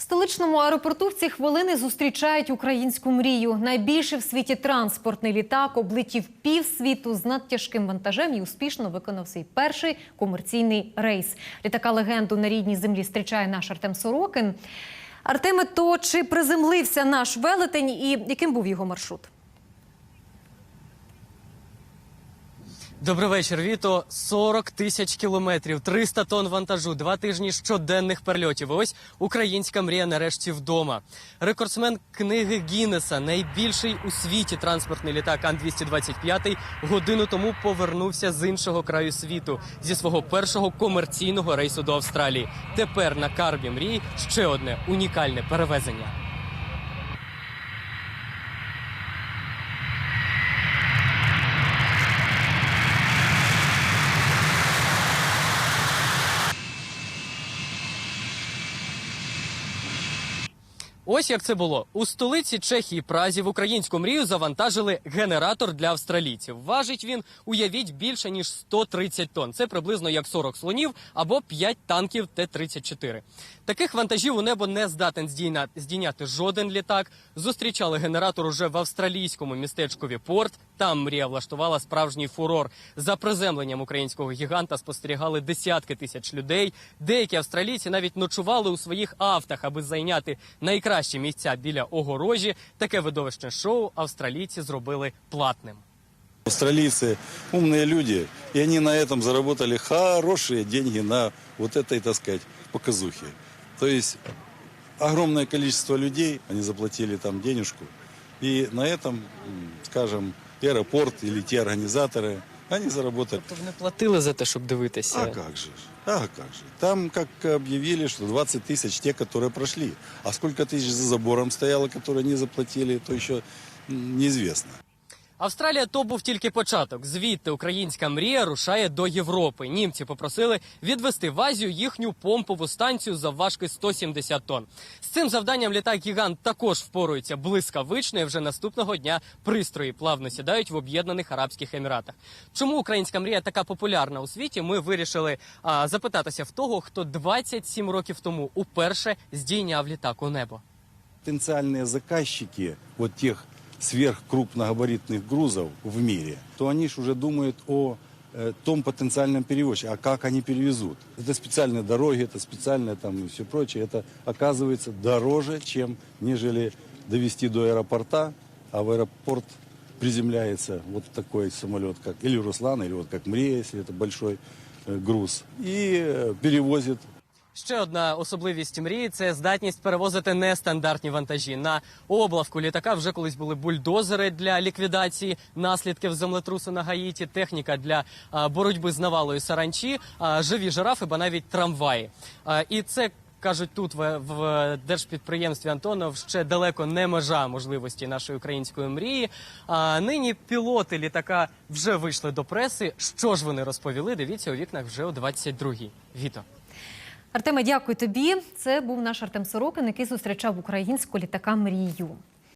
В столичному аеропорту в ці хвилини зустрічають українську мрію. Найбільший в світі транспортний літак облетів півсвіту з надтяжким вантажем і успішно виконав свій перший комерційний рейс. Літака легенду на рідній землі зустрічає наш Артем Сорокин. Артеме, то чи приземлився наш велетень і яким був його маршрут? Добрий вечір, Віто. 40 тисяч кілометрів, 300 тонн вантажу, два тижні щоденних перельотів. Ось українська мрія нарешті вдома. Рекордсмен книги Гіннеса, найбільший у світі транспортний літак Ан-225, годину тому повернувся з іншого краю світу зі свого першого комерційного рейсу до Австралії. Тепер на карбі мрії ще одне унікальне перевезення. Ось як це було у столиці Чехії Празі в українську мрію завантажили генератор для австралійців. Важить він, уявіть, більше ніж 130 тонн. Це приблизно як 40 слонів або 5 танків Т-34. Таких вантажів у небо не здатен здійняти жоден літак. Зустрічали генератор уже в австралійському містечкові Порт. Там мрія влаштувала справжній фурор. За приземленням українського гіганта спостерігали десятки тисяч людей. Деякі австралійці навіть ночували у своїх автах, аби зайняти найкращі місця біля огорожі. Таке видовищне шоу австралійці зробили платним. Австралийцы умные люди, и они на этом заработали хорошие деньги на вот этой, так сказать, показухе. То есть огромное количество людей, они заплатили там денежку, и на этом, м, скажем, аэропорт или те организаторы, они заработали. Тобто вони платили за те, щоб дивитися. А как же? ж, А как же? Там как объявили, что 20 тысяч те, которые прошли. А сколько тысяч за забором стояло, которые не заплатили, то еще м, неизвестно. Австралія то був тільки початок. Звідти українська мрія рушає до Європи. Німці попросили відвести в Азію їхню помпову станцію завважки 170 тонн. З цим завданням літак гігант також впорується блискавично. і Вже наступного дня пристрої плавно сідають в Об'єднаних Арабських Еміратах. Чому українська мрія така популярна у світі? Ми вирішили а, запитатися в того, хто 27 років тому уперше здійняв літак у небо. потенциальные заказчики вот тех сверхкрупногабаритных грузов в мире, то они ж уже думают о э, том потенциальном перевозчике, а как они перевезут. Это специальные дороги, это специальное там и все прочее. Это оказывается дороже, чем нежели довести до аэропорта, а в аэропорт приземляется вот такой самолет, как или Руслан, или вот как Мрия, если это большой э, груз, и э, перевозит Ще одна особливість мрії це здатність перевозити нестандартні вантажі. На облавку літака вже колись були бульдозери для ліквідації наслідків землетрусу на Гаїті, техніка для боротьби з навалою саранчі, живі жирафи, ба навіть трамваї. І це. Кажуть, тут в держпідприємстві Антонов ще далеко не межа можливості нашої української мрії. А нині пілоти літака вже вийшли до преси. Що ж вони розповіли? Дивіться у вікнах вже о 22-й. Віто. Артеме, дякую тобі. Це був наш Артем Сорокин, який зустрічав українську літака мрію.